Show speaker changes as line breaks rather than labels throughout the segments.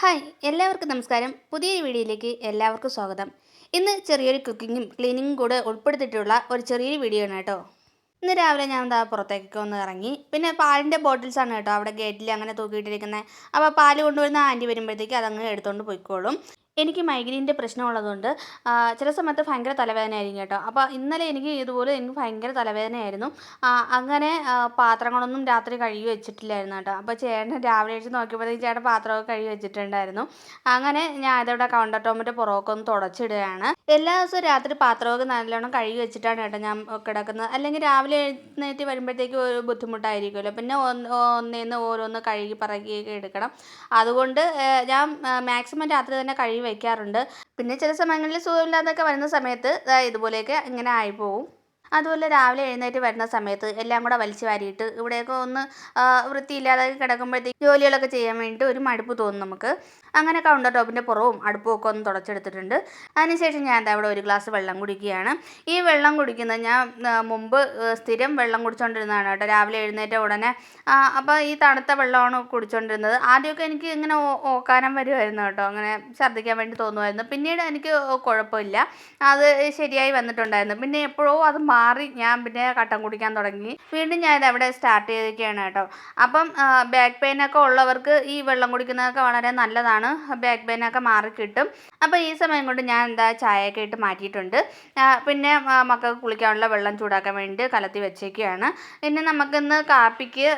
hi എല്ലാവർക്കും നമസ്കാരം പുതിയൊരു വീഡിയോയിലേക്ക് എല്ലാവർക്കും സ്വാഗതം ഇന്ന് ചെറിയൊരു കുക്കിങ്ങും ക്ലീനിങ്ങും കൂടെ ഉൾപ്പെടുത്തിയിട്ടുള്ള ഒരു ചെറിയൊരു വീഡിയോ ആണ് കേട്ടോ ഇന്ന് രാവിലെ ഞാൻ എന്താ പുറത്തേക്കൊക്കെ ഒന്ന് ഇറങ്ങി പിന്നെ പാലിൻ്റെ ബോട്ടിൽസാണ് കേട്ടോ അവിടെ ഗേറ്റിൽ അങ്ങനെ തൂക്കിയിട്ടിരിക്കുന്നത് അപ്പോൾ പാല് കൊണ്ടുവരുന്ന ആൻറ്റി വരുമ്പോഴത്തേക്ക് അതങ്ങ് എടുത്തുകൊണ്ട് പോയിക്കോളും എനിക്ക് മൈഗ്രെയിൻ്റെ പ്രശ്നമുള്ളതുകൊണ്ട് ചില സമയത്ത് ഭയങ്കര തലവേദനയായിരിക്കും കേട്ടോ അപ്പോൾ ഇന്നലെ എനിക്ക് ഇതുപോലെ എനിക്ക് ഭയങ്കര തലവേദനയായിരുന്നു അങ്ങനെ പാത്രങ്ങളൊന്നും രാത്രി കഴുകി വെച്ചിട്ടില്ലായിരുന്നു കേട്ടോ അപ്പോൾ ചേട്ടൻ രാവിലെ അഴിച്ച് നോക്കിയപ്പോഴത്തേക്ക് ചേട്ടൻ പാത്രമൊക്കെ കഴുകി വെച്ചിട്ടുണ്ടായിരുന്നു അങ്ങനെ ഞാൻ ഇതവിടെ കൗണ്ടർ ടോമിൻ്റെ പുറമൊക്കെ ഒന്ന് തുടച്ചിടുകയാണ് എല്ലാ ദിവസവും രാത്രി പാത്രമൊക്കെ നല്ലോണം കഴുകി വെച്ചിട്ടാണ് കേട്ടോ ഞാൻ കിടക്കുന്നത് അല്ലെങ്കിൽ രാവിലെ എഴുന്നേറ്റ് വരുമ്പോഴത്തേക്കും ഒരു ബുദ്ധിമുട്ടായിരിക്കുമല്ലോ പിന്നെ ഒന്നേന്ന് ഓരോന്ന് കഴുകി പറക്കിയൊക്കെ എടുക്കണം അതുകൊണ്ട് ഞാൻ മാക്സിമം രാത്രി തന്നെ കഴുകി വെക്കാറുണ്ട് പിന്നെ ചില സമയങ്ങളിൽ സുഖമില്ലാതൊക്കെ വരുന്ന സമയത്ത് ഇതുപോലെയൊക്കെ ഇങ്ങനെ ആയി പോവും അതുപോലെ രാവിലെ എഴുന്നേറ്റ് വരുന്ന സമയത്ത് എല്ലാം കൂടെ വലിച്ചു വാരിയിട്ട് ഇവിടെയൊക്കെ ഒന്ന് വൃത്തിയില്ലാതെ കിടക്കുമ്പോഴത്തേക്ക് ജോലികളൊക്കെ ചെയ്യാൻ വേണ്ടിയിട്ട് ഒരു മടുപ്പ് തോന്നും നമുക്ക് അങ്ങനെ കൗണ്ടർ ടോപ്പിൻ്റെ പുറവും അടുപ്പും ഒക്കെ ഒന്ന് തുടച്ചെടുത്തിട്ടുണ്ട് അതിനുശേഷം ഞാൻ എന്താ ഇവിടെ ഒരു ഗ്ലാസ് വെള്ളം കുടിക്കുകയാണ് ഈ വെള്ളം കുടിക്കുന്നത് ഞാൻ മുമ്പ് സ്ഥിരം വെള്ളം കുടിച്ചുകൊണ്ടിരുന്നതാണ് കേട്ടോ രാവിലെ എഴുന്നേറ്റ ഉടനെ അപ്പോൾ ഈ തണുത്ത വെള്ളമാണ് കുടിച്ചുകൊണ്ടിരുന്നത് ആദ്യമൊക്കെ എനിക്ക് ഇങ്ങനെ ഓക്കാനം വരുമായിരുന്നു കേട്ടോ അങ്ങനെ ഛർദ്ദിക്കാൻ വേണ്ടി തോന്നുമായിരുന്നു പിന്നീട് എനിക്ക് കുഴപ്പമില്ല അത് ശരിയായി വന്നിട്ടുണ്ടായിരുന്നു പിന്നെ എപ്പോഴോ അത് മാറി ഞാൻ പിന്നെ കട്ടൻ കുടിക്കാൻ തുടങ്ങി വീണ്ടും ഞാനിത് അവിടെ സ്റ്റാർട്ട് ചെയ്തിരിക്കുകയാണ് കേട്ടോ അപ്പം ബാക്ക് പെയിനൊക്കെ ഉള്ളവർക്ക് ഈ വെള്ളം കുടിക്കുന്നതൊക്കെ വളരെ നല്ലതാണ് ബാക്ക് പെയിനൊക്കെ മാറി കിട്ടും അപ്പോൾ ഈ സമയം കൊണ്ട് ഞാൻ എന്താ ചായയൊക്കെ ഇട്ട് മാറ്റിയിട്ടുണ്ട് പിന്നെ മക്കൾക്ക് കുളിക്കാനുള്ള വെള്ളം ചൂടാക്കാൻ വേണ്ടി കലത്തി വെച്ചേക്കുകയാണ് പിന്നെ നമുക്കിന്ന് കാപ്പിക്ക്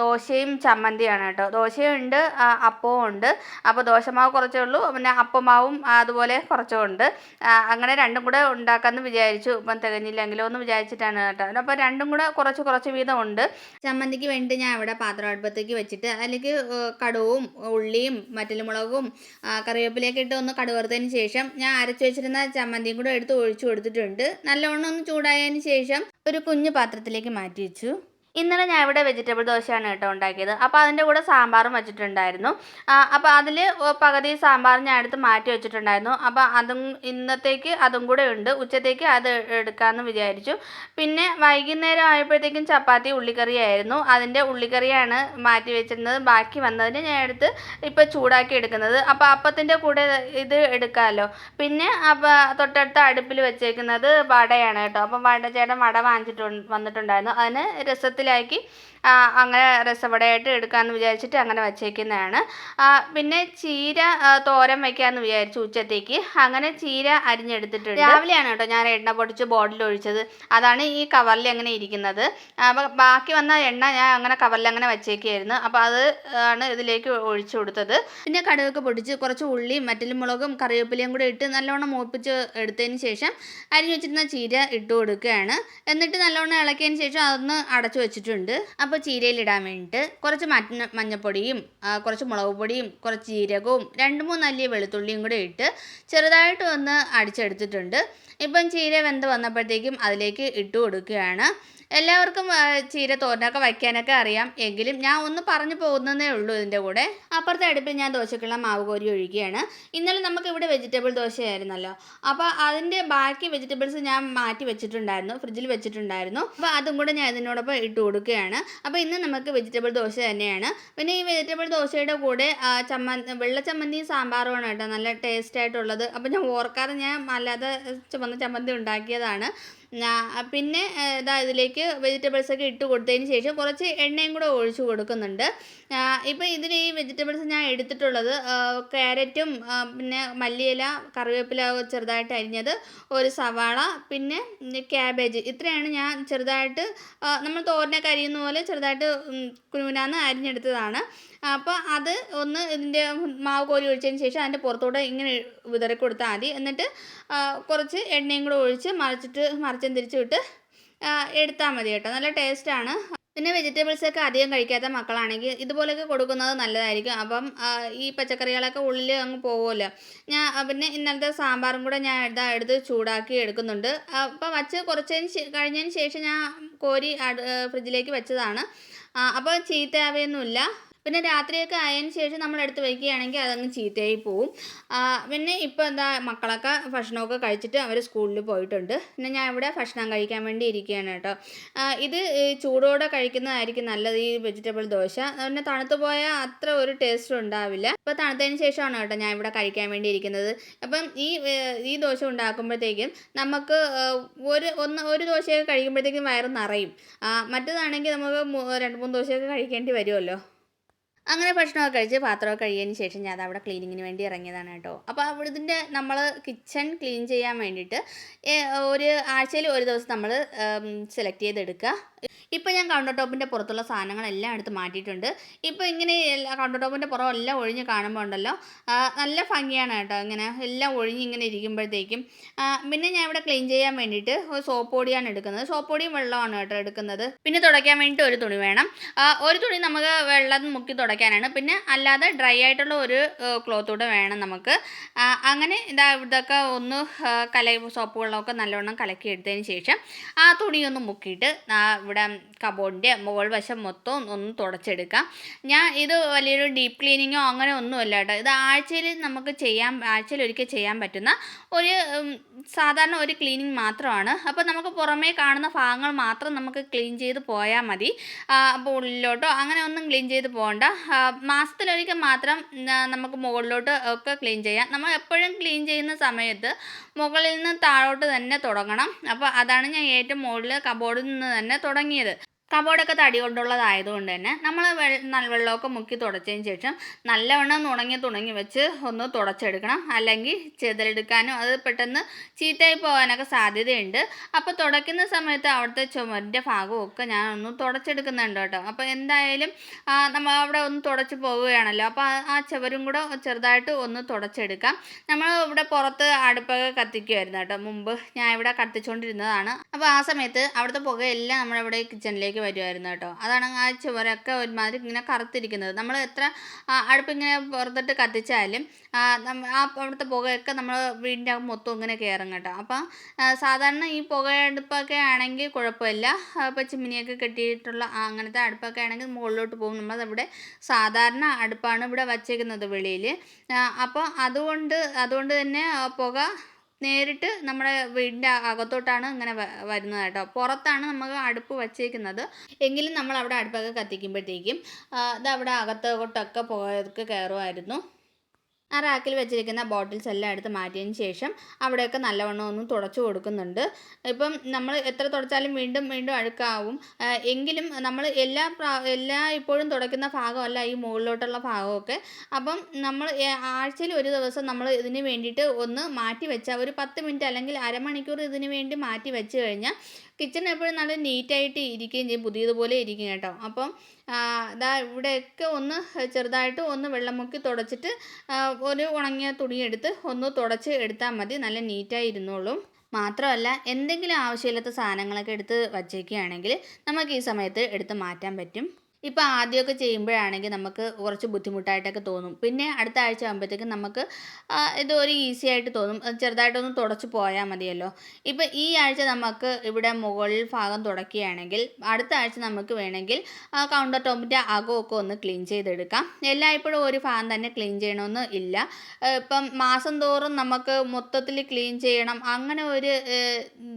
ദോശയും ചമ്മന്തിയാണ് കേട്ടോ ദോശയുണ്ട് അപ്പവും ഉണ്ട് അപ്പോൾ ദോശമാവ് കുറച്ചേ ഉള്ളൂ പിന്നെ അപ്പമാവും അതുപോലെ കുറച്ചും ഉണ്ട് അങ്ങനെ രണ്ടും കൂടെ ഉണ്ടാക്കാമെന്ന് വിചാരിച്ചു ഇപ്പം തികഞ്ഞില്ലെങ്കിലോ എന്ന് വിചാരിച്ചിട്ടാണ് കേട്ടോ അപ്പോൾ രണ്ടും കൂടെ കുറച്ച് കുറച്ച് വീതം ഉണ്ട് ചമ്മന്തിക്ക് വേണ്ടി ഞാൻ ഇവിടെ പാത്രം അടുപ്പത്തേക്ക് വെച്ചിട്ട് അല്ലെങ്കിൽ കടുവും ഉള്ളിയും മുളകും കറിവേപ്പിലയൊക്കെ ഇട്ട് ഒന്ന് കടുവറുത്തതിന് ശേഷം ഞാൻ അരച്ചു വെച്ചിരുന്ന ചമ്മന്തിയും കൂടെ എടുത്ത് ഒഴിച്ചു കൊടുത്തിട്ടുണ്ട് നല്ലവണ്ണം ഒന്ന് ചൂടായതിന് ശേഷം ഒരു കുഞ്ഞു പാത്രത്തിലേക്ക് മാറ്റി വെച്ചു ഇന്നലെ ഞാൻ ഇവിടെ വെജിറ്റബിൾ ദോശയാണ് കേട്ടോ ഉണ്ടാക്കിയത് അപ്പോൾ അതിൻ്റെ കൂടെ സാമ്പാറും വെച്ചിട്ടുണ്ടായിരുന്നു അപ്പോൾ അതിൽ പകുതി സാമ്പാർ ഞാൻ എടുത്ത് മാറ്റി വെച്ചിട്ടുണ്ടായിരുന്നു അപ്പോൾ അതും ഇന്നത്തേക്ക് അതും കൂടെ ഉണ്ട് ഉച്ചത്തേക്ക് അത് എടുക്കാമെന്ന് വിചാരിച്ചു പിന്നെ വൈകുന്നേരം ആയപ്പോഴത്തേക്കും ചപ്പാത്തി ഉള്ളിക്കറി ആയിരുന്നു അതിൻ്റെ ഉള്ളിക്കറിയാണ് മാറ്റി വെച്ചിരുന്നത് ബാക്കി വന്നതിന് ഞാൻ എടുത്ത് ഇപ്പോൾ ചൂടാക്കി എടുക്കുന്നത് അപ്പോൾ അപ്പത്തിൻ്റെ കൂടെ ഇത് എടുക്കാമല്ലോ പിന്നെ അപ്പോൾ തൊട്ടടുത്ത അടുപ്പിൽ വെച്ചേക്കുന്നത് വടയാണ് കേട്ടോ അപ്പോൾ വട ചേട്ടൻ വട വാങ്ങിച്ചിട്ടുണ്ട് വന്നിട്ടുണ്ടായിരുന്നു അതിന് രസത്തിൽ പത്രത്തിലാക്കി അങ്ങനെ രസവടയായിട്ട് എടുക്കാമെന്ന് വിചാരിച്ചിട്ട് അങ്ങനെ വച്ചേക്കുന്നതാണ് പിന്നെ ചീര തോരൻ വയ്ക്കാമെന്ന് വിചാരിച്ചു ഉച്ചത്തേക്ക് അങ്ങനെ ചീര അരിഞ്ഞെടുത്തിട്ടുണ്ട് രാവിലെയാണ് കേട്ടോ ഞാൻ എണ്ണ പൊടിച്ച് ബോട്ടിൽ ഒഴിച്ചത് അതാണ് ഈ കവറിൽ അങ്ങനെ ഇരിക്കുന്നത് അപ്പം ബാക്കി വന്ന എണ്ണ ഞാൻ അങ്ങനെ കവറിൽ അങ്ങനെ വച്ചേക്കായിരുന്നു അപ്പോൾ അത് ആണ് ഇതിലേക്ക് ഒഴിച്ചു കൊടുത്തത് പിന്നെ കടുകൊക്കെ പൊടിച്ച് കുറച്ച് ഉള്ളിയും മുളകും കറിവേപ്പിലയും കൂടെ ഇട്ട് നല്ലോണം മൂപ്പിച്ച് എടുത്തതിന് ശേഷം അരിഞ്ഞു വെച്ചിരുന്ന ചീര ഇട്ട് കൊടുക്കുകയാണ് എന്നിട്ട് നല്ലോണം ഇളക്കിയതിന് ശേഷം അതൊന്ന് അടച്ചു വെച്ചിട്ടുണ്ട് അപ്പോൾ ചീരയിലിടാൻ വേണ്ടിയിട്ട് കുറച്ച് മറ്റ മഞ്ഞപ്പൊടിയും കുറച്ച് മുളക് പൊടിയും കുറച്ച് ജീരകവും രണ്ട് മൂന്ന് അല്ലി വെളുത്തുള്ളിയും കൂടി ഇട്ട് ചെറുതായിട്ട് ഒന്ന് അടിച്ചെടുത്തിട്ടുണ്ട് ഇപ്പം ചീര വെന്ത് വന്നപ്പോഴത്തേക്കും അതിലേക്ക് ഇട്ട് കൊടുക്കുകയാണ് എല്ലാവർക്കും ചീര തോരനൊക്കെ വയ്ക്കാനൊക്കെ അറിയാം എങ്കിലും ഞാൻ ഒന്ന് പറഞ്ഞു പോകുന്നതേ ഉള്ളൂ ഇതിൻ്റെ കൂടെ അപ്പുറത്തെ അടുപ്പിൽ ഞാൻ ദോശക്കുള്ള മാവ് കോരി ഒഴിക്കുകയാണ് ഇന്നലെ നമുക്ക് ഇവിടെ വെജിറ്റബിൾ ദോശയായിരുന്നല്ലോ അപ്പോൾ അതിൻ്റെ ബാക്കി വെജിറ്റബിൾസ് ഞാൻ മാറ്റി വെച്ചിട്ടുണ്ടായിരുന്നു ഫ്രിഡ്ജിൽ വെച്ചിട്ടുണ്ടായിരുന്നു അപ്പോൾ അതും കൂടെ ഞാൻ ഇതിനോടൊപ്പം ഇട്ട് കൊടുക്കുകയാണ് അപ്പോൾ ഇന്ന് നമുക്ക് വെജിറ്റബിൾ ദോശ തന്നെയാണ് പിന്നെ ഈ വെജിറ്റബിൾ ദോശയുടെ കൂടെ ചമ്മ വെള്ള ചമ്മന്തിയും സാമ്പാറുമാണ് കേട്ടോ നല്ല ടേസ്റ്റ് ആയിട്ടുള്ളത് അപ്പോൾ ഞാൻ ഓർക്കാതെ ഞാൻ അല്ലാതെ ചുമന്ന ചമ്മന്തി ഉണ്ടാക്കിയതാണ് പിന്നെ ഇതാ ഇതിലേക്ക് വെജിറ്റബിൾസൊക്കെ ഇട്ട് കൊടുത്തതിന് ശേഷം കുറച്ച് എണ്ണയും കൂടെ ഒഴിച്ച് കൊടുക്കുന്നുണ്ട് ഇപ്പം ഇതിൽ ഈ വെജിറ്റബിൾസ് ഞാൻ എടുത്തിട്ടുള്ളത് ക്യാരറ്റും പിന്നെ മല്ലിയില കറിവേപ്പില ചെറുതായിട്ട് അരിഞ്ഞത് ഒരു സവാള പിന്നെ ക്യാബേജ് ഇത്രയാണ് ഞാൻ ചെറുതായിട്ട് നമ്മൾ തോരനൊക്കെ അരിയുന്ന പോലെ ചെറുതായിട്ട് കുനുകുനാന്ന് അരിഞ്ഞെടുത്തതാണ് അപ്പോൾ അത് ഒന്ന് ഇതിൻ്റെ മാവ് കോരി ഒഴിച്ചതിന് ശേഷം അതിൻ്റെ പുറത്തോട്ട് ഇങ്ങനെ വിതറി കൊടുത്താൽ മതി എന്നിട്ട് കുറച്ച് എണ്ണയും കൂടെ ഒഴിച്ച് മറിച്ചിട്ട് മറിച്ചും തിരിച്ചിട്ട് എടുത്താൽ മതി കേട്ടോ നല്ല ടേസ്റ്റാണ് പിന്നെ വെജിറ്റബിൾസൊക്കെ അധികം കഴിക്കാത്ത മക്കളാണെങ്കിൽ ഇതുപോലെയൊക്കെ കൊടുക്കുന്നത് നല്ലതായിരിക്കും അപ്പം ഈ പച്ചക്കറികളൊക്കെ ഉള്ളിൽ അങ്ങ് പോകുമല്ലോ ഞാൻ പിന്നെ ഇന്നലത്തെ സാമ്പാറും കൂടെ ഞാൻ എടുത്താൽ എടുത്ത് ചൂടാക്കി എടുക്കുന്നുണ്ട് അപ്പം വച്ച് കുറച്ചതിന് കഴിഞ്ഞതിന് ശേഷം ഞാൻ കോരി ഫ്രിഡ്ജിലേക്ക് വെച്ചതാണ് അപ്പോൾ ചീത്തയാവുകയൊന്നുമില്ല പിന്നെ രാത്രിയൊക്കെ ആയതിനു ശേഷം നമ്മൾ എടുത്ത് വയ്ക്കുകയാണെങ്കിൽ അതങ്ങ് ചീത്തയായി പോവും പിന്നെ ഇപ്പോൾ എന്താ മക്കളൊക്കെ ഭക്ഷണമൊക്കെ കഴിച്ചിട്ട് അവർ സ്കൂളിൽ പോയിട്ടുണ്ട് പിന്നെ ഞാൻ ഇവിടെ ഭക്ഷണം കഴിക്കാൻ വേണ്ടി ഇരിക്കുകയാണ് കേട്ടോ ഇത് ചൂടോടെ കഴിക്കുന്നതായിരിക്കും നല്ലത് ഈ വെജിറ്റബിൾ ദോശ പിന്നെ തണുത്തു പോയാൽ അത്ര ഒരു ടേസ്റ്റ് ഉണ്ടാവില്ല ഇപ്പോൾ തണുത്തതിന് ശേഷമാണ് കേട്ടോ ഞാൻ ഇവിടെ കഴിക്കാൻ വേണ്ടി ഇരിക്കുന്നത് അപ്പം ഈ ഈ ദോശ ഉണ്ടാക്കുമ്പോഴത്തേക്കും നമുക്ക് ഒരു ഒന്ന് ഒരു ദോശയൊക്കെ കഴിക്കുമ്പോഴത്തേക്കും വയറ് നിറയും മറ്റതാണെങ്കിൽ നമുക്ക് രണ്ട് മൂന്ന് ദോശയൊക്കെ കഴിക്കേണ്ടി വരുമല്ലോ അങ്ങനെ ഭക്ഷണമൊക്കെ കഴിച്ച് പാത്രമൊക്കെ കഴിയതിന് ശേഷം ഞാൻ അവിടെ ക്ലീനിങ്ങിന് വേണ്ടി ഇറങ്ങിയതാണ് കേട്ടോ അപ്പോൾ അവിടുത്തെ നമ്മൾ കിച്ചൺ ക്ലീൻ ചെയ്യാൻ വേണ്ടിയിട്ട് ഒരു ആഴ്ചയിൽ ഒരു ദിവസം നമ്മൾ സെലക്ട് ചെയ്തെടുക്കുക ഇപ്പോൾ ഞാൻ കൗണ്ടർ ടോപ്പിൻ്റെ പുറത്തുള്ള സാധനങ്ങളെല്ലാം എടുത്ത് മാറ്റിയിട്ടുണ്ട് ഇപ്പോൾ ഇങ്ങനെ കൗണ്ടർ ടോപ്പിൻ്റെ പുറം എല്ലാം ഒഴിഞ്ഞ് കാണുമ്പോൾ ഉണ്ടല്ലോ നല്ല ഭംഗിയാണ് കേട്ടോ ഇങ്ങനെ എല്ലാം ഒഴിഞ്ഞ് ഇങ്ങനെ ഇരിക്കുമ്പോഴത്തേക്കും പിന്നെ ഞാൻ ഇവിടെ ക്ലീൻ ചെയ്യാൻ വേണ്ടിയിട്ട് ഒരു സോപ്പ് പൊടിയാണ് എടുക്കുന്നത് സോപ്പ് പൊടിയും വെള്ളമാണ് കേട്ടോ എടുക്കുന്നത് പിന്നെ തുടയ്ക്കാൻ വേണ്ടിയിട്ട് ഒരു തുണി വേണം ഒരു തുണി നമുക്ക് വെള്ളം മുക്കി തുടയ്ക്കാനാണ് പിന്നെ അല്ലാതെ ഡ്രൈ ആയിട്ടുള്ള ഒരു ക്ലോത്ത് കൂടെ വേണം നമുക്ക് അങ്ങനെ ഇതാ ഇതൊക്കെ ഒന്ന് കല സോപ്പ് വെള്ളമൊക്കെ നല്ലവണ്ണം കലക്കി എടുത്തതിന് ശേഷം ആ തുണിയൊന്ന് മുക്കിയിട്ട് ഇവിടെ കബോർഡിൻ്റെ മുകൾ വശം മൊത്തം ഒന്ന് തുടച്ചെടുക്കാം ഞാൻ ഇത് വലിയൊരു ഡീപ്പ് ക്ലീനിങ്ങോ അങ്ങനെ ഒന്നുമല്ല കേട്ടോ ഇത് ആഴ്ചയിൽ നമുക്ക് ചെയ്യാൻ ആഴ്ചയിൽ ഒരിക്കൽ ചെയ്യാൻ പറ്റുന്ന ഒരു സാധാരണ ഒരു ക്ലീനിങ് മാത്രമാണ് അപ്പോൾ നമുക്ക് പുറമേ കാണുന്ന ഭാഗങ്ങൾ മാത്രം നമുക്ക് ക്ലീൻ ചെയ്ത് പോയാൽ മതി അപ്പോൾ ഉള്ളിലോട്ടോ അങ്ങനെ ഒന്നും ക്ലീൻ ചെയ്ത് പോകണ്ട മാസത്തിലൊരിക്കൽ മാത്രം നമുക്ക് മുകളിലോട്ട് ഒക്കെ ക്ലീൻ ചെയ്യാം നമ്മൾ എപ്പോഴും ക്ലീൻ ചെയ്യുന്ന സമയത്ത് മുകളിൽ നിന്ന് താഴോട്ട് തന്നെ തുടങ്ങണം അപ്പോൾ അതാണ് ഞാൻ ഏറ്റവും മുകളിൽ കബോർഡിൽ നിന്ന് തന്നെ തുടങ്ങിയത് കബോർഡൊക്കെ തടി കൊണ്ട് തന്നെ നമ്മൾ വെള്ളമൊക്കെ മുക്കി തുടച്ചതിന് ശേഷം നല്ലവണ്ണം ഉണങ്ങി തുണങ്ങി വെച്ച് ഒന്ന് തുടച്ചെടുക്കണം അല്ലെങ്കിൽ ചെതലെടുക്കാനും അത് പെട്ടെന്ന് ചീത്തയായി പോകാനൊക്കെ സാധ്യതയുണ്ട് അപ്പോൾ തുടയ്ക്കുന്ന സമയത്ത് അവിടുത്തെ ചുമരിൻ്റെ ഭാഗവും ഒക്കെ ഞാൻ ഒന്ന് തുടച്ചെടുക്കുന്നുണ്ട് കേട്ടോ അപ്പോൾ എന്തായാലും നമ്മൾ അവിടെ ഒന്ന് തുടച്ച് പോവുകയാണല്ലോ അപ്പോൾ ആ ചുവരും കൂടെ ചെറുതായിട്ട് ഒന്ന് തുടച്ചെടുക്കാം നമ്മൾ ഇവിടെ പുറത്ത് അടുപ്പൊക്കെ കത്തിക്കുമായിരുന്നു കേട്ടോ മുമ്പ് ഞാൻ ഇവിടെ കത്തിച്ചുകൊണ്ടിരുന്നതാണ് അപ്പോൾ ആ സമയത്ത് അവിടുത്തെ പുകയെല്ലാം നമ്മളിവിടെ കിച്ചണിലേക്ക് വരുമായിരുന്നു കേട്ടോ അതാണ് ആ ചുവരൊക്കെ ഒരുമാതിരി ഇങ്ങനെ കറുത്തിരിക്കുന്നത് നമ്മൾ എത്ര അടുപ്പിങ്ങനെ പുറത്തിട്ട് കത്തിച്ചാലും ആ അവിടുത്തെ പുകയൊക്കെ നമ്മൾ വീടിൻ്റെ മൊത്തം ഇങ്ങനെ കയറും കേട്ടോ അപ്പം സാധാരണ ഈ പുകയടുപ്പൊക്കെ ആണെങ്കിൽ കുഴപ്പമില്ല ഇപ്പോൾ ചിമ്മിനിയൊക്കെ കെട്ടിയിട്ടുള്ള അങ്ങനത്തെ അടുപ്പൊക്കെ ആണെങ്കിൽ മുകളിലോട്ട് പോകും നമ്മളവിടെ സാധാരണ അടുപ്പാണ് ഇവിടെ വച്ചേക്കുന്നത് വെളിയിൽ അപ്പോൾ അതുകൊണ്ട് അതുകൊണ്ട് തന്നെ പുക നേരിട്ട് നമ്മുടെ വീടിൻ്റെ അകത്തോട്ടാണ് ഇങ്ങനെ വരുന്നത് കേട്ടോ പുറത്താണ് നമുക്ക് അടുപ്പ് വച്ചേക്കുന്നത് എങ്കിലും നമ്മൾ അവിടെ അടുപ്പൊക്കെ കത്തിക്കുമ്പോഴത്തേക്കും അവിടെ അകത്തോട്ടൊക്കെ പോയതൊക്കെ കയറുമായിരുന്നു ആ റാക്കിൽ വെച്ചിരിക്കുന്ന ബോട്ടിൽസ് എല്ലാം എടുത്ത് മാറ്റിയതിന് ശേഷം അവിടെയൊക്കെ നല്ലവണ്ണം ഒന്ന് തുടച്ചു കൊടുക്കുന്നുണ്ട് ഇപ്പം നമ്മൾ എത്ര തുടച്ചാലും വീണ്ടും വീണ്ടും അഴുക്കാവും എങ്കിലും നമ്മൾ എല്ലാ എല്ലാ ഇപ്പോഴും തുടയ്ക്കുന്ന ഭാഗമല്ല ഈ മുകളിലോട്ടുള്ള ഭാഗമൊക്കെ അപ്പം നമ്മൾ ആഴ്ചയിൽ ഒരു ദിവസം നമ്മൾ ഇതിന് വേണ്ടിയിട്ട് ഒന്ന് മാറ്റി വെച്ചാൽ ഒരു പത്ത് മിനിറ്റ് അല്ലെങ്കിൽ അരമണിക്കൂർ ഇതിന് വേണ്ടി മാറ്റി വെച്ച് കഴിഞ്ഞാൽ കിച്ചൺ എപ്പോഴും നല്ല നീറ്റായിട്ട് ഇരിക്കുകയും ചെയ്യും പുതിയതുപോലെ ഇരിക്കും കേട്ടോ അപ്പം ഇതാ ഇവിടെയൊക്കെ ഒന്ന് ചെറുതായിട്ട് ഒന്ന് വെള്ളം മുക്കി തുടച്ചിട്ട് ഒരു ഉണങ്ങിയ തുണിയെടുത്ത് ഒന്ന് തുടച്ച് എടുത്താൽ മതി നല്ല നീറ്റായി ഇരുന്നോളും മാത്രമല്ല എന്തെങ്കിലും ആവശ്യമില്ലാത്ത സാധനങ്ങളൊക്കെ എടുത്ത് വച്ചേക്കുകയാണെങ്കിൽ നമുക്ക് ഈ സമയത്ത് എടുത്ത് മാറ്റാൻ പറ്റും ഇപ്പോൾ ആദ്യമൊക്കെ ചെയ്യുമ്പോഴാണെങ്കിൽ നമുക്ക് കുറച്ച് ബുദ്ധിമുട്ടായിട്ടൊക്കെ തോന്നും പിന്നെ അടുത്ത ആഴ്ച ആകുമ്പോഴത്തേക്കും നമുക്ക് ഇത് ഒരു ഈസി ആയിട്ട് തോന്നും ചെറുതായിട്ടൊന്ന് തുടച്ച് പോയാൽ മതിയല്ലോ ഇപ്പോൾ ഈ ആഴ്ച നമുക്ക് ഇവിടെ മുകളിൽ ഭാഗം തുടക്കുകയാണെങ്കിൽ അടുത്ത ആഴ്ച നമുക്ക് വേണമെങ്കിൽ കൗണ്ടർ ടോപ്പിൻ്റെ അകമൊക്കെ ഒന്ന് ക്ലീൻ ചെയ്തെടുക്കാം എല്ലായ്പ്പോഴും ഒരു ഭാഗം തന്നെ ക്ലീൻ ചെയ്യണമെന്ന് ഇല്ല ഇപ്പം മാസം തോറും നമുക്ക് മൊത്തത്തിൽ ക്ലീൻ ചെയ്യണം അങ്ങനെ ഒരു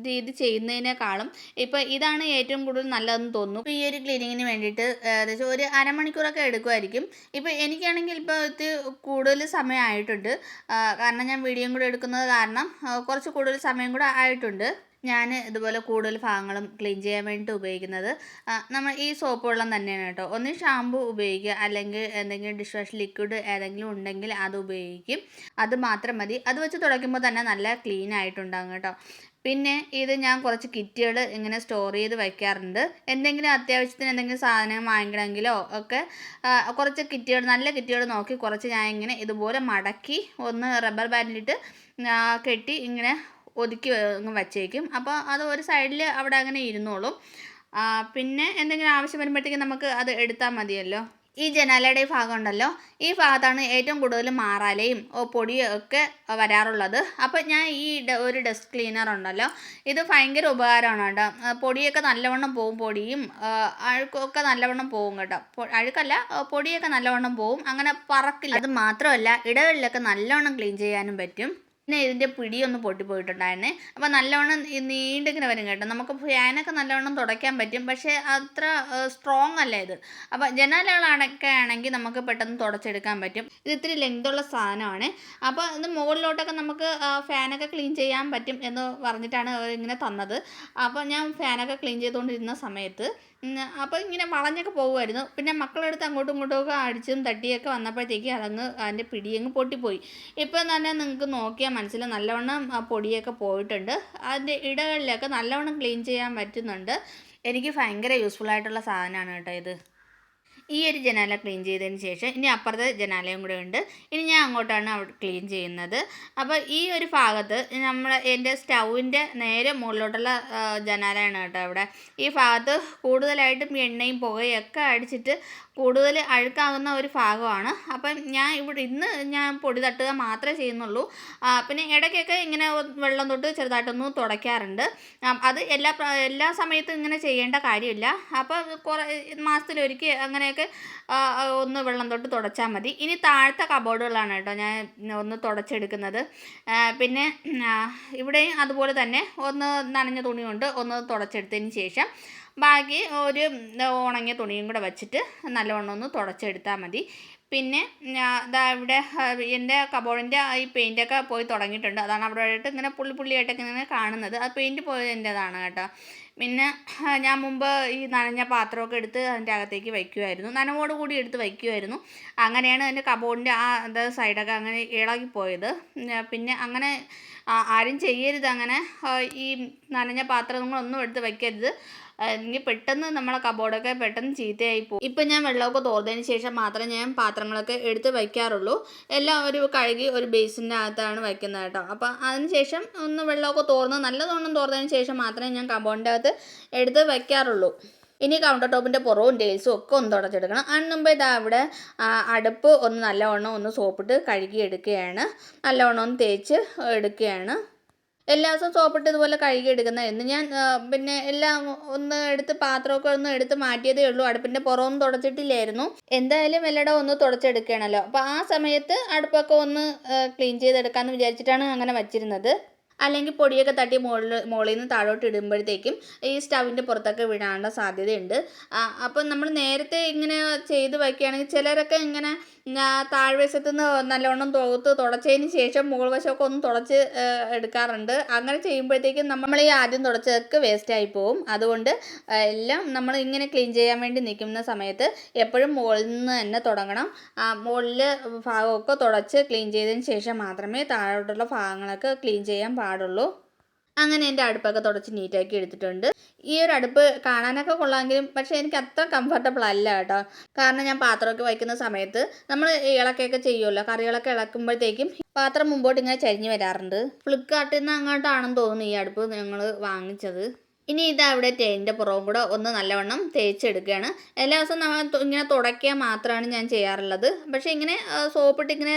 രീതി ചെയ്യുന്നതിനേക്കാളും ഇപ്പോൾ ഇതാണ് ഏറ്റവും കൂടുതൽ നല്ലതെന്ന് തോന്നുന്നു ഈ ഒരു ക്ലീനിങ്ങിന് വേണ്ടിയിട്ട് ഏകദേശം ഒരു അരമണിക്കൂറൊക്കെ എടുക്കുമായിരിക്കും ഇപ്പോൾ എനിക്കാണെങ്കിൽ ഇപ്പോൾ ഇത് കൂടുതൽ സമയമായിട്ടുണ്ട് കാരണം ഞാൻ വീഡിയോയും കൂടെ എടുക്കുന്നത് കാരണം കുറച്ച് കൂടുതൽ സമയം കൂടെ ആയിട്ടുണ്ട് ഞാൻ ഇതുപോലെ കൂടുതൽ ഭാഗങ്ങളും ക്ലീൻ ചെയ്യാൻ വേണ്ടിയിട്ട് ഉപയോഗിക്കുന്നത് നമ്മൾ ഈ സോപ്പ് വെള്ളം തന്നെയാണ് കേട്ടോ ഒന്ന് ഷാമ്പു ഉപയോഗിക്കുക അല്ലെങ്കിൽ എന്തെങ്കിലും ഡിഷ് വാഷ് ലിക്വിഡ് ഏതെങ്കിലും ഉണ്ടെങ്കിൽ അത് ഉപയോഗിക്കും അത് മാത്രം മതി അത് വെച്ച് തുടയ്ക്കുമ്പോൾ തന്നെ നല്ല ക്ലീൻ ആയിട്ടുണ്ടാകും കേട്ടോ പിന്നെ ഇത് ഞാൻ കുറച്ച് കിറ്റുകൾ ഇങ്ങനെ സ്റ്റോർ ചെയ്ത് വയ്ക്കാറുണ്ട് എന്തെങ്കിലും അത്യാവശ്യത്തിന് എന്തെങ്കിലും സാധനം വാങ്ങിക്കണമെങ്കിലോ ഒക്കെ കുറച്ച് കിറ്റുകൾ നല്ല കിറ്റുകൾ നോക്കി കുറച്ച് ഞാൻ ഇങ്ങനെ ഇതുപോലെ മടക്കി ഒന്ന് റബ്ബർ ബാൻഡിലിട്ട് കെട്ടി ഇങ്ങനെ ഒതുക്കി വച്ചേക്കും അപ്പോൾ അത് ഒരു സൈഡിൽ അവിടെ അങ്ങനെ ഇരുന്നോളും പിന്നെ എന്തെങ്കിലും ആവശ്യം വരുമ്പോഴത്തേക്കും നമുക്ക് അത് എടുത്താൽ മതിയല്ലോ ഈ ജനാലയുടെ ഭാഗം ഉണ്ടല്ലോ ഈ ഭാഗത്താണ് ഏറ്റവും കൂടുതൽ മാറാലയും പൊടിയും ഒക്കെ വരാറുള്ളത് അപ്പോൾ ഞാൻ ഈ ഒരു ഡസ്റ്റ് ക്ലീനർ ഉണ്ടല്ലോ ഇത് ഭയങ്കര ഉപകാരമാണ് കേട്ടോ പൊടിയൊക്കെ നല്ലവണ്ണം പോവും പൊടിയും അഴുക്കൊക്കെ നല്ലവണ്ണം പോവും കേട്ടോ അഴുക്കല്ല പൊടിയൊക്കെ നല്ലവണ്ണം പോവും അങ്ങനെ പറക്കില്ല അത് മാത്രമല്ല ഇടകളിലൊക്കെ നല്ലവണ്ണം ക്ലീൻ ചെയ്യാനും പറ്റും പിന്നെ ഇതിൻ്റെ പിടിയൊന്ന് പൊട്ടിപ്പോയിട്ടുണ്ടായിരുന്നേ അപ്പോൾ നല്ലവണ്ണം നീണ്ടിങ്ങനെ വരും കേട്ടോ നമുക്ക് ഫാനൊക്കെ നല്ലവണ്ണം തുടയ്ക്കാൻ പറ്റും പക്ഷേ അത്ര സ്ട്രോങ് അല്ല ഇത് അപ്പോൾ ജനലുകളടക്കെ ആണെങ്കിൽ നമുക്ക് പെട്ടെന്ന് തുടച്ചെടുക്കാൻ പറ്റും ഇത് ഇത്തിരി ലെങ്തുള്ള സാധനമാണ് അപ്പോൾ ഇത് മുകളിലോട്ടൊക്കെ നമുക്ക് ഫാനൊക്കെ ക്ലീൻ ചെയ്യാൻ പറ്റും എന്ന് പറഞ്ഞിട്ടാണ് ഇങ്ങനെ തന്നത് അപ്പോൾ ഞാൻ ഫാനൊക്കെ ക്ലീൻ ചെയ്തുകൊണ്ടിരുന്ന സമയത്ത് അപ്പോൾ ഇങ്ങനെ വളഞ്ഞൊക്കെ പോകുമായിരുന്നു പിന്നെ മക്കളെടുത്ത് അങ്ങോട്ടും ഇങ്ങോട്ടും ഒക്കെ അടിച്ചും തട്ടിയൊക്കെ വന്നപ്പോഴത്തേക്ക് അതങ്ങ് അതിൻ്റെ പിടിയങ്ങ് പൊട്ടിപ്പോയി ഇപ്പം തന്നെ നിങ്ങൾക്ക് നോക്കിയാൽ മനസ്സിൽ നല്ലവണ്ണം ആ പൊടിയൊക്കെ പോയിട്ടുണ്ട് അതിൻ്റെ ഇടകളിലൊക്കെ നല്ലവണ്ണം ക്ലീൻ ചെയ്യാൻ പറ്റുന്നുണ്ട് എനിക്ക് ഭയങ്കര യൂസ്ഫുൾ ആയിട്ടുള്ള സാധനമാണ് കേട്ടോ ഇത് ഈ ഒരു ജനാല ക്ലീൻ ചെയ്തതിന് ശേഷം ഇനി അപ്പുറത്തെ ജനാലയും കൂടെ ഉണ്ട് ഇനി ഞാൻ അങ്ങോട്ടാണ് അവിടെ ക്ലീൻ ചെയ്യുന്നത് അപ്പോൾ ഈ ഒരു ഭാഗത്ത് നമ്മൾ എൻ്റെ സ്റ്റൗവിൻ്റെ നേരെ മുകളിലോട്ടുള്ള ജനാലയാണ് കേട്ടോ അവിടെ ഈ ഭാഗത്ത് കൂടുതലായിട്ടും എണ്ണയും പുകയൊക്കെ അടിച്ചിട്ട് കൂടുതൽ അഴുക്കാകുന്ന ഒരു ഭാഗമാണ് അപ്പം ഞാൻ ഇവിടെ ഇന്ന് ഞാൻ പൊടി തട്ടുക മാത്രമേ ചെയ്യുന്നുള്ളൂ പിന്നെ ഇടയ്ക്കൊക്കെ ഇങ്ങനെ വെള്ളം തൊട്ട് ചെറുതായിട്ടൊന്നും തുടയ്ക്കാറുണ്ട് അത് എല്ലാ എല്ലാ സമയത്തും ഇങ്ങനെ ചെയ്യേണ്ട കാര്യമില്ല അപ്പോൾ കുറേ മാസത്തിലൊരിക്കൽ അങ്ങനെയൊക്കെ ഒന്ന് വെള്ളം തൊട്ട് തുടച്ചാൽ മതി ഇനി താഴത്തെ കബോർഡുകളാണ് കേട്ടോ ഞാൻ ഒന്ന് തുടച്ചെടുക്കുന്നത് പിന്നെ ഇവിടെയും അതുപോലെ തന്നെ ഒന്ന് നനഞ്ഞ തുണി കൊണ്ട് ഒന്ന് തുടച്ചെടുത്തതിന് ശേഷം ബാക്കി ഒരു ഉണങ്ങിയ തുണിയും കൂടെ വെച്ചിട്ട് നല്ലവണ്ണം ഒന്ന് തുടച്ചെടുത്താൽ മതി പിന്നെ ഇതാ ഇവിടെ എൻ്റെ കബോർഡിൻ്റെ ഈ പെയിൻറ്റൊക്കെ പോയി തുടങ്ങിയിട്ടുണ്ട് അതാണ് അവിടെ ആയിട്ട് ഇങ്ങനെ പുള്ളി പുള്ളിയായിട്ടൊക്കെ ഇങ്ങനെ കാണുന്നത് അത് പെയിൻറ്റ് പോയതിൻ്റെതാണ് കേട്ടോ പിന്നെ ഞാൻ മുമ്പ് ഈ നനഞ്ഞ പാത്രമൊക്കെ എടുത്ത് അതിൻ്റെ അകത്തേക്ക് വയ്ക്കുമായിരുന്നു നനവോട് കൂടി എടുത്ത് വയ്ക്കുമായിരുന്നു അങ്ങനെയാണ് എൻ്റെ കബോർഡിൻ്റെ ആ അത് സൈഡൊക്കെ അങ്ങനെ ഇളകി പോയത് പിന്നെ അങ്ങനെ ആരും ചെയ്യരുത് അങ്ങനെ ഈ നനഞ്ഞ പാത്രങ്ങളൊന്നും എടുത്ത് വയ്ക്കരുത് അല്ലെങ്കിൽ പെട്ടെന്ന് നമ്മളെ കബോർഡൊക്കെ പെട്ടെന്ന് ചീത്തയായി പോകും ഇപ്പം ഞാൻ വെള്ളമൊക്കെ തോർന്നതിന് ശേഷം മാത്രമേ ഞാൻ പാത്രങ്ങളൊക്കെ എടുത്ത് വയ്ക്കാറുള്ളൂ എല്ലാം ഒരു കഴുകി ഒരു ബേസിൻ്റെ അകത്താണ് വയ്ക്കുന്നത് കേട്ടോ അപ്പോൾ അതിന് ശേഷം ഒന്ന് വെള്ളമൊക്കെ തോർന്ന് നല്ലതൊന്നും തോർന്നതിന് ശേഷം മാത്രമേ ഞാൻ കബോർഡിൻ്റെ അകത്ത് എടുത്ത് വയ്ക്കാറുള്ളൂ ഇനി കൗണ്ടർ ടോപ്പിൻ്റെ പുറവും ടേൽസും ഒക്കെ ഒന്ന് തുടച്ചെടുക്കണം അതിന് മുമ്പ് ഇതാ അവിടെ അടുപ്പ് ഒന്ന് നല്ലവണ്ണം ഒന്ന് സോപ്പിട്ട് കഴുകിയെടുക്കുകയാണ് നല്ലവണ്ണം ഒന്ന് തേച്ച് എടുക്കുകയാണ് എല്ലാ ദിവസവും സോപ്പിട്ട് ഇതുപോലെ കഴുകിയെടുക്കുന്ന എന്ന് ഞാൻ പിന്നെ എല്ലാം ഒന്ന് എടുത്ത് പാത്രമൊക്കെ ഒന്ന് എടുത്ത് മാറ്റിയതേ ഉള്ളൂ അടുപ്പിൻ്റെ പുറമൊന്നും തുടച്ചിട്ടില്ലായിരുന്നു എന്തായാലും എല്ലട ഒന്ന് തുടച്ചെടുക്കണമല്ലോ അപ്പോൾ ആ സമയത്ത് അടുപ്പൊക്കെ ഒന്ന് ക്ലീൻ ചെയ്തെടുക്കാമെന്ന് വിചാരിച്ചിട്ടാണ് അങ്ങനെ വച്ചിരുന്നത് അല്ലെങ്കിൽ പൊടിയൊക്കെ തട്ടി മുകളിൽ മുകളിൽ നിന്ന് താഴോട്ട് ഇടുമ്പോഴത്തേക്കും ഈ സ്റ്റവിൻ്റെ പുറത്തൊക്കെ വിടാനുള്ള സാധ്യതയുണ്ട് അപ്പം നമ്മൾ നേരത്തെ ഇങ്ങനെ ചെയ്ത് വയ്ക്കുകയാണെങ്കിൽ ചിലരൊക്കെ ഇങ്ങനെ താഴ്വശത്തു നിന്ന് നല്ലവണ്ണം തോത്ത് തുടച്ചതിന് ശേഷം മുകൾ വശമൊക്കെ ഒന്ന് തുടച്ച് എടുക്കാറുണ്ട് അങ്ങനെ ചെയ്യുമ്പോഴത്തേക്കും നമ്മൾ ഈ ആദ്യം തുടച്ചതൊക്കെ വേസ്റ്റായി പോവും അതുകൊണ്ട് എല്ലാം നമ്മൾ ഇങ്ങനെ ക്ലീൻ ചെയ്യാൻ വേണ്ടി നിൽക്കുന്ന സമയത്ത് എപ്പോഴും മുകളിൽ നിന്ന് തന്നെ തുടങ്ങണം മുകളിൽ ഭാഗമൊക്കെ തുടച്ച് ക്ലീൻ ചെയ്തതിന് ശേഷം മാത്രമേ താഴോട്ടുള്ള ഭാഗങ്ങളൊക്കെ ക്ലീൻ ചെയ്യാൻ പാടുള്ളൂ അങ്ങനെ എൻ്റെ അടുപ്പൊക്കെ തുടച്ച് നീറ്റാക്കി എടുത്തിട്ടുണ്ട് ഈ ഒരു അടുപ്പ് കാണാനൊക്കെ കൊള്ളാമെങ്കിലും പക്ഷേ എനിക്ക് അത്ര കംഫർട്ടബിൾ അല്ല കേട്ടോ കാരണം ഞാൻ പാത്രമൊക്കെ വയ്ക്കുന്ന സമയത്ത് നമ്മൾ ഇളക്കൊക്കെ ചെയ്യുമല്ലോ കറികളൊക്കെ ഇളക്കുമ്പോഴത്തേക്കും പാത്രം മുമ്പോട്ട് ഇങ്ങനെ ചരിഞ്ഞ് വരാറുണ്ട് ഫ്ലിപ്കാർട്ടിൽ നിന്ന് അങ്ങോട്ടാണെന്ന് തോന്നുന്നു ഈ അടുപ്പ് ഞങ്ങൾ വാങ്ങിച്ചത് ഇനി ഇത് അവിടെ തേൻ്റെ പുറവും കൂടെ ഒന്ന് നല്ലവണ്ണം തേച്ചെടുക്കുകയാണ് എല്ലാ ദിവസവും നമ്മൾ ഇങ്ങനെ തുടക്കിയാൽ മാത്രമാണ് ഞാൻ ചെയ്യാറുള്ളത് പക്ഷേ ഇങ്ങനെ സോപ്പിട്ട് ഇങ്ങനെ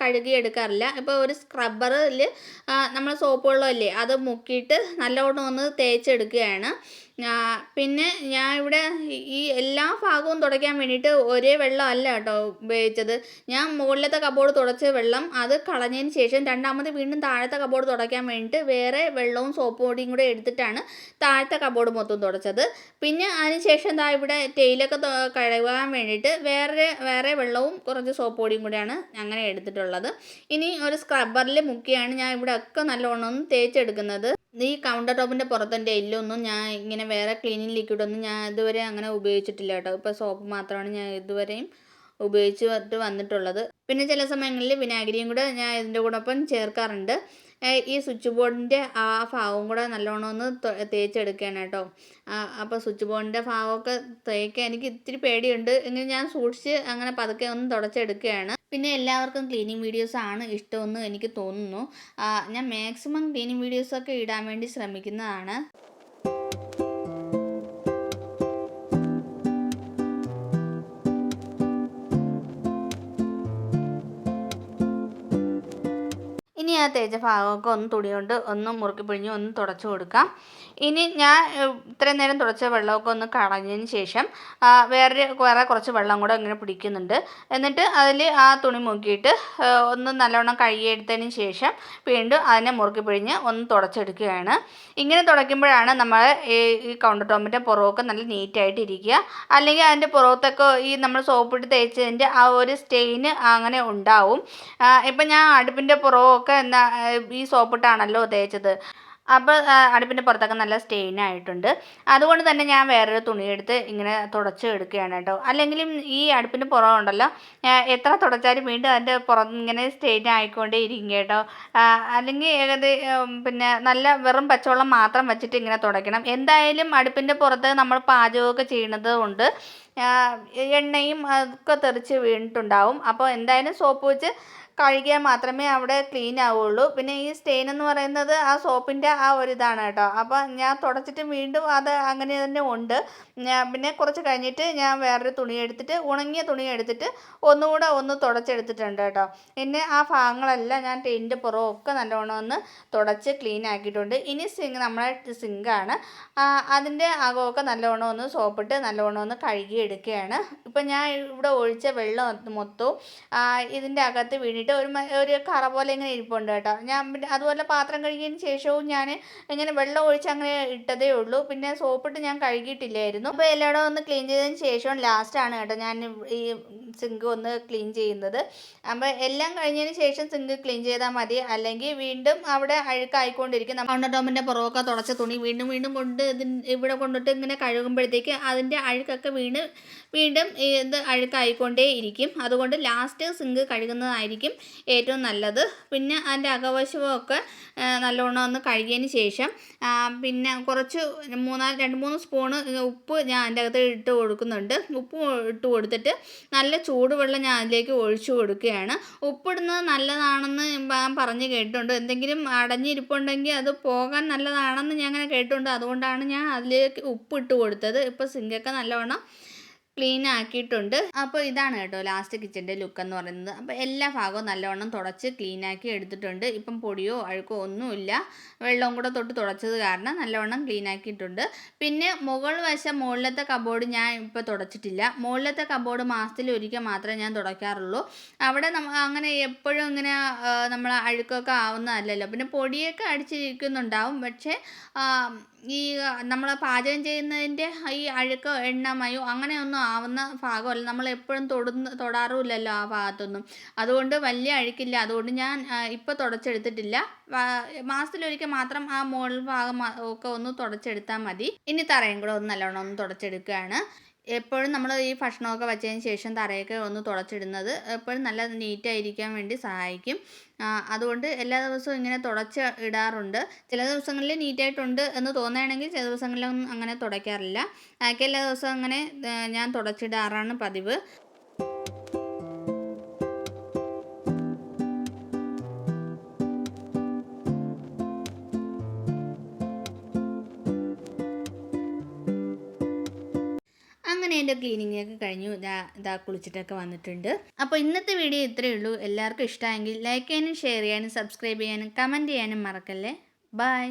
കഴുകി എടുക്കാറില്ല ഇപ്പോൾ ഒരു സ്ക്രബ്ബറിൽ നമ്മൾ സോപ്പ് വെള്ളമല്ലേ അത് മുക്കിയിട്ട് നല്ലവണ്ണം ഒന്ന് തേച്ചെടുക്കുകയാണ് പിന്നെ ഞാൻ ഇവിടെ ഈ എല്ലാ ഭാഗവും തുടയ്ക്കാൻ വേണ്ടിയിട്ട് ഒരേ വെള്ളം അല്ല കേട്ടോ ഉപയോഗിച്ചത് ഞാൻ മുകളിലത്തെ കബോർഡ് തുടച്ച വെള്ളം അത് കളഞ്ഞതിന് ശേഷം രണ്ടാമത് വീണ്ടും താഴത്തെ കബോർഡ് തുടയ്ക്കാൻ വേണ്ടിയിട്ട് വേറെ വെള്ളവും സോപ്പ് പൊടിയും കൂടെ എടുത്തിട്ടാണ് താഴത്തെ കബോർഡ് മൊത്തം തുടച്ചത് പിന്നെ അതിനുശേഷം ദാ ഇവിടെ ടൈലൊക്കെ കഴുകാൻ വേണ്ടിയിട്ട് വേറെ വേറെ വെള്ളവും കുറച്ച് സോപ്പ് പൊടിയും കൂടെയാണ് അങ്ങനെ എടുത്തിട്ടുള്ളത് ഇനി ഒരു സ്ക്രബ്ബറിൽ മുക്കിയാണ് ഞാൻ ഇവിടെ ഒക്കെ നല്ലോണം തേച്ചെടുക്കുന്നത് ഈ കൗണ്ടർ ടോപ്പിൻ്റെ പുറത്തെൻ്റെ എല്ലൊന്നും ഞാൻ ഇങ്ങനെ വേറെ ക്ലീനിങ് ലിക്വിഡൊന്നും ഞാൻ ഇതുവരെ അങ്ങനെ ഉപയോഗിച്ചിട്ടില്ല കേട്ടോ ഇപ്പോൾ സോപ്പ് മാത്രമാണ് ഞാൻ ഇതുവരെയും ഉപയോഗിച്ചിട്ട് വന്നിട്ടുള്ളത് പിന്നെ ചില സമയങ്ങളിൽ വിനാഗിരിയും കൂടെ ഞാൻ ഇതിൻ്റെ ഒപ്പം ചേർക്കാറുണ്ട് ഈ സ്വിച്ച് ബോർഡിൻ്റെ ആ ഭാഗവും കൂടെ നല്ലോണം ഒന്ന് തേച്ചെടുക്കണം കേട്ടോ അപ്പോൾ സ്വിച്ച് ബോർഡിൻ്റെ ഭാഗമൊക്കെ തേക്കാൻ എനിക്ക് ഇത്തിരി പേടിയുണ്ട് എങ്കിലും ഞാൻ സൂക്ഷിച്ച് അങ്ങനെ പതുക്കെ ഒന്ന് തുടച്ചെടുക്കുകയാണ് പിന്നെ എല്ലാവർക്കും ക്ലീനിങ് വീഡിയോസ് ആണ് ഇഷ്ടമെന്ന് എനിക്ക് തോന്നുന്നു ഞാൻ മാക്സിമം ക്ലീനിങ് വീഡിയോസൊക്കെ ഇടാൻ വേണ്ടി ശ്രമിക്കുന്നതാണ് ഇനി ആ തേച്ച ഭാഗമൊക്കെ ഒന്ന് തുണി കൊണ്ട് ഒന്ന് മുറുക്കി പിഴിഞ്ഞ് ഒന്ന് തുടച്ചു കൊടുക്കാം ഇനി ഞാൻ ഇത്രയും നേരം തുടച്ച വെള്ളമൊക്കെ ഒന്ന് കളഞ്ഞതിന് ശേഷം വേറെ വേറെ കുറച്ച് വെള്ളം കൂടെ ഇങ്ങനെ പിടിക്കുന്നുണ്ട് എന്നിട്ട് അതിൽ ആ തുണി മുക്കിയിട്ട് ഒന്ന് നല്ലവണ്ണം കഴുകിയെടുത്തതിന് ശേഷം വീണ്ടും അതിനെ മുറുക്കി പിഴിഞ്ഞ് ഒന്ന് തുടച്ചെടുക്കുകയാണ് ഇങ്ങനെ തുടയ്ക്കുമ്പോഴാണ് നമ്മൾ ഈ കൗണ്ടർ ടോമിൻ്റെ പുറവൊക്കെ നല്ല നീറ്റായിട്ട് ഇരിക്കുക അല്ലെങ്കിൽ അതിൻ്റെ പുറത്തൊക്കെ ഈ നമ്മൾ സോപ്പിട്ട് തേച്ചതിൻ്റെ ആ ഒരു സ്റ്റെയിന് അങ്ങനെ ഉണ്ടാവും ഇപ്പം ഞാൻ അടുപ്പിൻ്റെ പുറവൊക്കെ എന്താ ഈ സോപ്പിട്ടാണല്ലോ തേച്ചത് അപ്പോൾ അടുപ്പിൻ്റെ പുറത്തൊക്കെ നല്ല സ്റ്റെയിൻ ആയിട്ടുണ്ട് അതുകൊണ്ട് തന്നെ ഞാൻ വേറൊരു തുണിയെടുത്ത് ഇങ്ങനെ തുടച്ച് എടുക്കുകയാണ് കേട്ടോ അല്ലെങ്കിലും ഈ അടുപ്പിൻ്റെ പുറമുണ്ടല്ലോ എത്ര തുടച്ചാലും വീണ്ടും അതിൻ്റെ പുറം ഇങ്ങനെ സ്റ്റെയിൻ ആയിക്കൊണ്ടേ ഇരിക്കും കേട്ടോ അല്ലെങ്കിൽ ഏകദേ പിന്നെ നല്ല വെറും പച്ചവെള്ളം മാത്രം വെച്ചിട്ട് ഇങ്ങനെ തുടയ്ക്കണം എന്തായാലും അടുപ്പിൻ്റെ പുറത്ത് നമ്മൾ പാചകമൊക്കെ ചെയ്യുന്നത് കൊണ്ട് എണ്ണയും അതൊക്കെ തെറിച്ച് വീണിട്ടുണ്ടാവും അപ്പോൾ എന്തായാലും സോപ്പ് വെച്ച് കഴുകിയാൽ മാത്രമേ അവിടെ ക്ലീൻ ആവുള്ളൂ പിന്നെ ഈ സ്റ്റെയിൻ എന്ന് പറയുന്നത് ആ സോപ്പിൻ്റെ ആ ഒരു ഇതാണ് കേട്ടോ അപ്പോൾ ഞാൻ തുടച്ചിട്ട് വീണ്ടും അത് അങ്ങനെ തന്നെ ഉണ്ട് ഞാൻ പിന്നെ കുറച്ച് കഴിഞ്ഞിട്ട് ഞാൻ വേറൊരു തുണി എടുത്തിട്ട് ഉണങ്ങിയ തുണി എടുത്തിട്ട് ഒന്നുകൂടെ ഒന്ന് തുടച്ചെടുത്തിട്ടുണ്ട് കേട്ടോ പിന്നെ ആ ഭാഗങ്ങളെല്ലാം ഞാൻ ടെയിൻ്റെ ഒക്കെ നല്ലോണം ഒന്ന് തുടച്ച് ക്ലീൻ ആക്കിയിട്ടുണ്ട് ഇനി സിങ്ക് നമ്മളെ സിങ്കാണ് അതിൻ്റെ അകമൊക്കെ നല്ലോണം ഒന്ന് സോപ്പിട്ട് നല്ലോണം ഒന്ന് കഴുകി എടുക്കുകയാണ് ഇപ്പം ഞാൻ ഇവിടെ ഒഴിച്ച വെള്ളം മൊത്തവും ഇതിൻ്റെ അകത്ത് വീണിട്ട് കഴുകിയിട്ട് ഒരു ഒരു കറ പോലെ ഇങ്ങനെ ഇരിപ്പുണ്ട് കേട്ടോ ഞാൻ പിന്നെ അതുപോലെ പാത്രം കഴുകിയതിന് ശേഷവും ഞാൻ ഇങ്ങനെ വെള്ളം ഒഴിച്ച് അങ്ങനെ ഇട്ടതേ ഉള്ളൂ പിന്നെ സോപ്പിട്ട് ഞാൻ കഴുകിയിട്ടില്ലായിരുന്നു അപ്പോൾ എല്ലായിടം ഒന്ന് ക്ലീൻ ചെയ്തതിന് ശേഷവും ലാസ്റ്റാണ് കേട്ടോ ഞാൻ ഈ സിങ്ക് ഒന്ന് ക്ലീൻ ചെയ്യുന്നത് അപ്പോൾ എല്ലാം കഴിഞ്ഞതിന് ശേഷം സിങ്ക് ക്ലീൻ ചെയ്താൽ മതി അല്ലെങ്കിൽ വീണ്ടും അവിടെ അഴുക്കായിക്കൊണ്ടിരിക്കും നമ്മൾ ഡോമിൻ്റെ പുറമൊക്കെ തുടച്ച തുണി വീണ്ടും വീണ്ടും കൊണ്ട് ഇവിടെ കൊണ്ടിട്ട് ഇങ്ങനെ കഴുകുമ്പോഴത്തേക്ക് അതിൻ്റെ അഴുക്കൊക്കെ വീണ് വീണ്ടും ഇത് അഴുക്കായിക്കൊണ്ടേ ഇരിക്കും അതുകൊണ്ട് ലാസ്റ്റ് സിങ്ക് കഴുകുന്നതായിരിക്കും ആയിരിക്കും ഏറ്റവും നല്ലത് പിന്നെ അതിൻ്റെ അകവശമൊക്കെ നല്ലോണം ഒന്ന് കഴുകിയതിന് ശേഷം പിന്നെ കുറച്ച് മൂന്നാല് രണ്ട് മൂന്ന് സ്പൂണ് ഉപ്പ് ഞാൻ അതിൻ്റെ അകത്ത് ഇട്ട് കൊടുക്കുന്നുണ്ട് ഉപ്പ് ഇട്ട് കൊടുത്തിട്ട് നല്ല ചൂടുവെള്ളം ഞാൻ അതിലേക്ക് ഒഴിച്ചു കൊടുക്കുകയാണ് ഉപ്പിടുന്നത് നല്ലതാണെന്ന് ഞാൻ പറഞ്ഞ് കേട്ടിട്ടുണ്ട് എന്തെങ്കിലും അടഞ്ഞിരിപ്പുണ്ടെങ്കിൽ അത് പോകാൻ നല്ലതാണെന്ന് ഞാൻ അങ്ങനെ കേട്ടിട്ടുണ്ട് അതുകൊണ്ടാണ് ഞാൻ അതിലേക്ക് ഉപ്പിട്ട് കൊടുത്തത് ഇപ്പോൾ സിങ്കൊക്കെ നല്ലവണ്ണം ക്ലീൻ ആക്കിയിട്ടുണ്ട് അപ്പോൾ ഇതാണ് കേട്ടോ ലാസ്റ്റ് കിച്ചൻ്റെ ലുക്ക് എന്ന് പറയുന്നത് അപ്പോൾ എല്ലാ ഭാഗവും നല്ലവണ്ണം തുടച്ച് ക്ലീൻ ആക്കി എടുത്തിട്ടുണ്ട് ഇപ്പം പൊടിയോ അഴുക്കോ ഒന്നുമില്ല വെള്ളവും കൂടെ തൊട്ട് തുടച്ചത് കാരണം നല്ലവണ്ണം ക്ലീൻ ആക്കിയിട്ടുണ്ട് പിന്നെ മുകൾ വശം മുകളിലത്തെ കബോർഡ് ഞാൻ ഇപ്പോൾ തുടച്ചിട്ടില്ല മുകളിലത്തെ കബോർഡ് മാസത്തിൽ ഒരിക്കൽ മാത്രമേ ഞാൻ തുടയ്ക്കാറുള്ളൂ അവിടെ അങ്ങനെ എപ്പോഴും ഇങ്ങനെ നമ്മൾ അഴുക്കൊക്കെ ആവുന്നതല്ലല്ലോ പിന്നെ പൊടിയൊക്കെ അടിച്ചിരിക്കുന്നുണ്ടാവും പക്ഷേ ഈ നമ്മൾ പാചകം ചെയ്യുന്നതിൻ്റെ ഈ അഴുക്കോ എണ്ണമയോ അങ്ങനെയൊന്നും ആവുന്ന ഭാഗമല്ല നമ്മൾ എപ്പോഴും തൊടുന്ന തൊടാറുമില്ലല്ലോ ആ ഭാഗത്തൊന്നും അതുകൊണ്ട് വലിയ അഴുക്കില്ല അതുകൊണ്ട് ഞാൻ ഇപ്പോൾ തുടച്ചെടുത്തിട്ടില്ല മാസത്തിലൊരിക്കൽ മാത്രം ആ മുകൾ ഭാഗം ഒക്കെ ഒന്ന് തുടച്ചെടുത്താൽ മതി ഇനി തറയും കൂടെ ഒന്ന് നല്ലോണം ഒന്ന് തുടച്ചെടുക്കുകയാണ് എപ്പോഴും നമ്മൾ ഈ ഭക്ഷണമൊക്കെ വച്ചതിന് ശേഷം തറയൊക്കെ ഒന്ന് തുടച്ചിടുന്നത് എപ്പോഴും നല്ല നീറ്റായിരിക്കാൻ വേണ്ടി സഹായിക്കും അതുകൊണ്ട് എല്ലാ ദിവസവും ഇങ്ങനെ തുടച്ച് ഇടാറുണ്ട് ചില ദിവസങ്ങളിൽ നീറ്റായിട്ടുണ്ട് എന്ന് തോന്നുകയാണെങ്കിൽ ചില ദിവസങ്ങളിലൊന്നും അങ്ങനെ തുടയ്ക്കാറില്ല ബാക്കി എല്ലാ ദിവസവും അങ്ങനെ ഞാൻ തുടച്ചിടാറാണ് പതിവ് ക്ലീനിങ് ഒക്കെ കഴിഞ്ഞു ഇതാ ഇതാ കുളിച്ചിട്ടൊക്കെ വന്നിട്ടുണ്ട് അപ്പോൾ ഇന്നത്തെ വീഡിയോ ഇത്രയേ ഉള്ളൂ എല്ലാവർക്കും ഇഷ്ടമായെങ്കിൽ ലൈക്ക് ചെയ്യാനും ഷെയർ ചെയ്യാനും സബ്സ്ക്രൈബ് ചെയ്യാനും കമൻറ്റ് ചെയ്യാനും മറക്കല്ലേ ബൈ